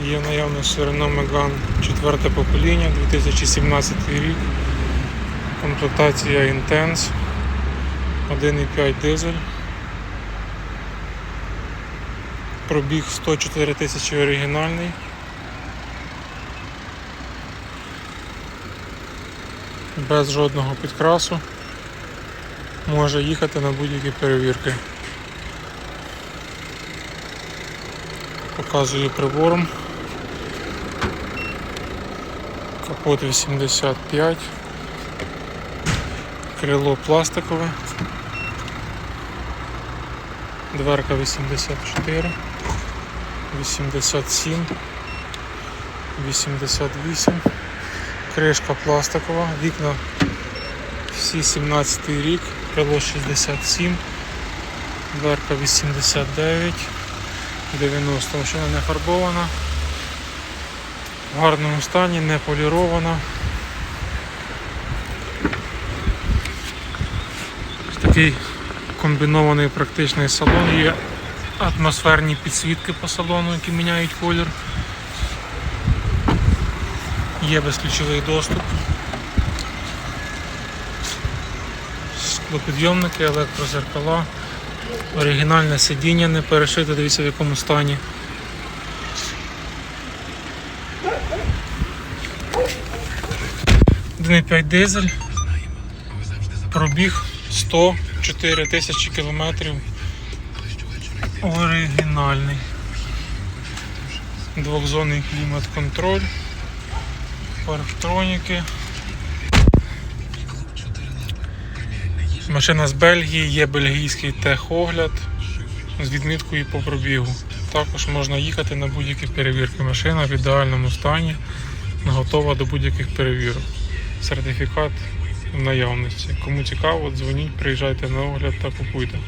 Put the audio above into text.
Є в наявності Renault Megane 4 покоління, 2017 рік. Комплектація Intense, 1,5 дизель. Пробіг 104 тисячі оригінальний. Без жодного підкрасу. Може їхати на будь-які перевірки. Показую прибором. Капот 85. Крило пластикове. Дверка 84. 87. 88. Кришка пластикова. Вікна всі 17 рік. Крило 67. Дверка 89. 90 машина не фарбована, в гарному стані, не полірована. Такий комбінований практичний салон. Є атмосферні підсвітки по салону, які міняють колір. Є безключовий доступ. Склопідйомники, електрозеркала. Оригінальне сидіння не перешите, дивіться в якому стані. «1,5 дизель. Пробіг 104 тисячі кілометрів. Оригінальний. Двохзонний клімат-контроль. Парктроніки. Машина з Бельгії, є бельгійський техогляд з відміткою по пробігу. Також можна їхати на будь-які перевірки. Машина в ідеальному стані, готова до будь-яких перевірок. Сертифікат в наявності. Кому цікаво, дзвоніть, приїжджайте на огляд та купуйте.